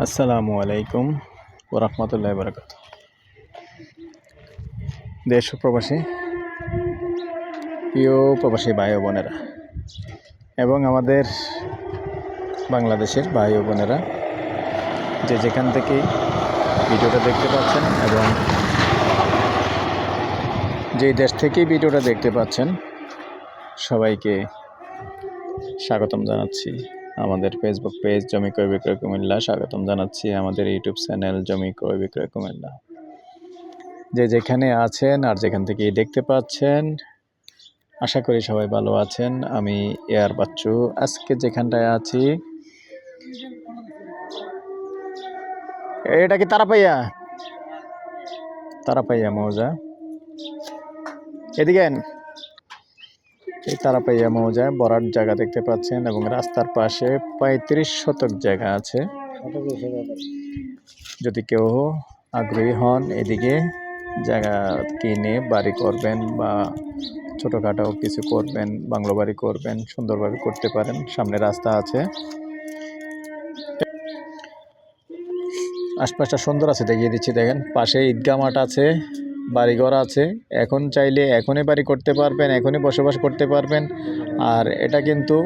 আসসালামু আলাইকুম ওরহমতুল্লাহ বরকাত দেশ প্রবাসী, প্রিয় প্রবাসী ভাই বোনেরা এবং আমাদের বাংলাদেশের ভাই বোনেরা যে যেখান থেকে ভিডিওটা দেখতে পাচ্ছেন এবং যেই দেশ থেকেই ভিডিওটা দেখতে পাচ্ছেন, সবাইকে স্বাগতম জানাচ্ছি। আমাদের ফেসবুক পেজ জমি ক্রয় বিক্রয় কুমিল্লা, স্বাগতম জানাচ্ছি আমাদের ইউটিউব চ্যানেল জমি ক্রয় বিক্রয় কুমিল্লা। যে যেখানে আছেন আর যেখান থেকে দেখতে পাচ্ছেন, আশা করি সবাই ভালো আছেন। আমি এয়ার বাচ্চু। আজকে যেখানটায় আছি, এটা কি তারাপাইয়া? তারাপাইয়া মৌজা। এদিকে। এই তারাপাইয়া মৌজায় বরাট জায়গা দেখতে পাচ্ছেন এবং রাস্তার পাশে পঁয়ত্রিশ শতক জায়গা আছে। যদি কেউ আগ্রহী হন, এদিকে জায়গা কিনে বাড়ি করবেন বা ছোটোখাটো কিছু করবেন, বাংলো বাড়ি করবেন, সুন্দরভাবে করতে পারেন। সামনে রাস্তা আছে। আশপাশটা সুন্দর আছে, দেখিয়ে দিচ্ছি। দেখেন পাশে ঈদগাহ মাঠ আছে। বাড়িঘর আছে। এখন চাইলে এখনই বাড়ি করতে পারবেন, এখনই বসবাস করতে পারবেন। আর এটা কিন্তু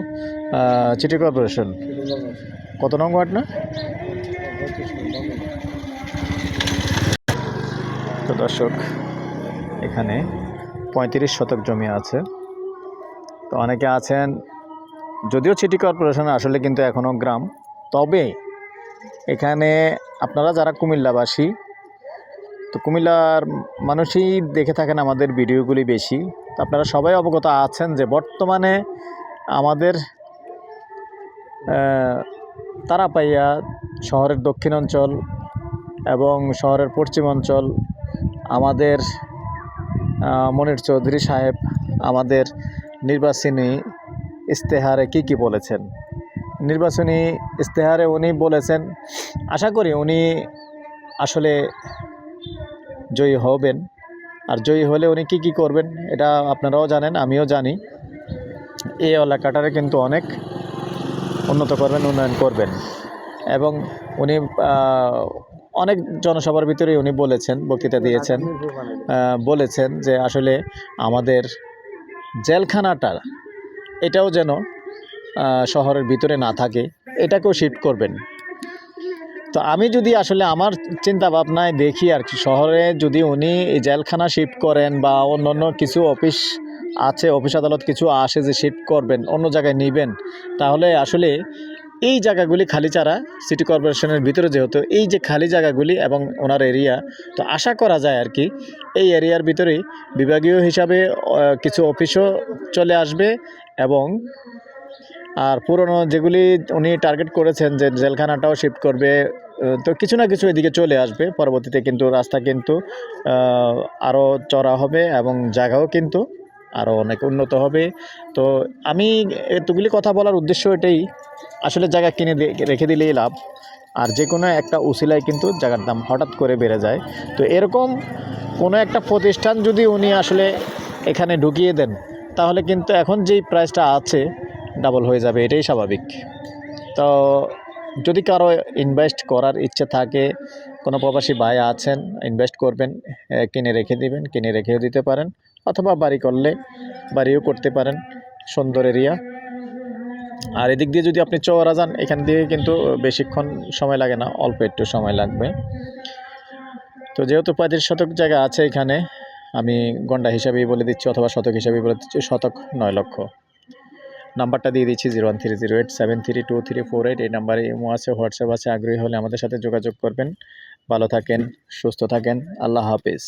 সিটি কর্পোরেশন কত নং ওয়ার্ড না? তো দর্শক, এখানে পঁয়ত্রিশ শতক জমি আছে। তো অনেকে আছেন, যদিও সিটি কর্পোরেশন আসলে কিন্তু এখনও গ্রাম, তবে এখানে আপনারা যারা কুমিল্লাবাসী তো কুমিল্লার মানুষই দেখে থাকেন আমাদের ভিডিওগুলি বেশি। তো আপনারা সবাই অবগত আছেন যে বর্তমানে আমাদের তারাপাইয়া শহরের দক্ষিণ অঞ্চল এবং শহরের পশ্চিম অঞ্চল আমাদের মনির চৌধুরী সাহেব আমাদের নির্বাচনী ইস্তেহারে কি কি বলেছেন? নির্বাচনী ইস্তেহারে উনি বলেছেন, আশা করি উনি আসলে জয়ী হবেন। আর জয়ী হলে উনি কি কি করবেন, এটা আপনারাও জানেন, আমিও জানি। এই এলাকাটারে কিন্তু অনেক উন্নত করবেন, উন্নয়ন করবেন। এবং উনি অনেক জনসভার ভিতরে উনি বলেছেন, বক্তৃতা দিয়েছেন বলেছেন যে আসলে আমাদের জেলখানাটা, এটাও যেন শহরের ভিতরে না থাকে, এটাকেও শিফট করবেন। তো আমি যদি আসলে আমার চিন্তা ভাবনায় দেখি আর কি, শহরে যদি উনি এই জেলখানা শিফট করেন বা অন্য অন্য কিছু অফিস আছে অফিস আদালত কিছু আসে যে শিফট করবেন, অন্য জায়গায় নেবেন, তাহলে আসলে এই জায়গাগুলি খালি ছাড়া সিটি কর্পোরেশনের ভিতরে যেহেতু এই যে খালি জায়গাগুলি এবং ওনার এরিয়া তো আশা করা যায় আর কি, এই এরিয়ার ভিতরেই বিভাগীয় হিসাবে কিছু অফিসও চলে আসবে এবং আর পুরনো যেগুলি উনি টার্গেট করেছেন যে জেলখানাটাও শিফট করবে তো কিছু না কিছু এদিকে চলে আসবে, পরবর্তীতে কিন্তু রাস্তা কিন্তু আরও চড়া হবে এবং জায়গাও কিন্তু আরও অনেক উন্নত হবে। তো আমি এতগুলি কথা বলার উদ্দেশ্য এটাই, আসলে জায়গা কিনে রেখে দিলেই লাভ। আর যে কোনো একটা উসিলায় কিন্তু জায়গার দাম হঠাৎ করে বেড়ে যায়। তো এরকম কোনো একটা প্রতিষ্ঠান যদি উনি আসলে এখানে ঢুকিয়ে দেন, তাহলে কিন্তু এখন যেই প্রাইসটা আছে ডাবল হয়ে যাবে, এটাই স্বাভাবিক। তো যদি কারও ইনভেস্ট করার ইচ্ছে থাকে, কোনো প্রবাসী ভাই আছেন ইনভেস্ট করবেন কিনে রেখে দিবেন, কিনে রেখেও দিতে পারেন, অথবা বাড়ি করলে বাড়িও করতে পারেন, সুন্দর এরিয়া। আর এদিক দিয়ে যদি আপনি চৌরা যান, এখান দিয়ে কিন্তু বেশিক্ষণ সময় লাগে না, অল্প একটু সময় লাগবে। তো যেহেতু পঁয়ত্রিশ শতক জায়গা আছে এখানে, আমি গন্ডা হিসাবেই বলে দিচ্ছি, অথবা শতক হিসাবেই বলে দিচ্ছি, শতক নয় লক্ষ। নাম্বারটা দিয়ে দিচ্ছি zero one three zero eight seven three two three four eight. এই নাম্বারে ইমো আছে, হোয়াটসঅ্যাপ আছে। আগ্রহী হলে আমাদের সাথে যোগাযোগ করবেন। ভালো থাকেন, সুস্থ থাকেন। আল্লাহ হাফিজ।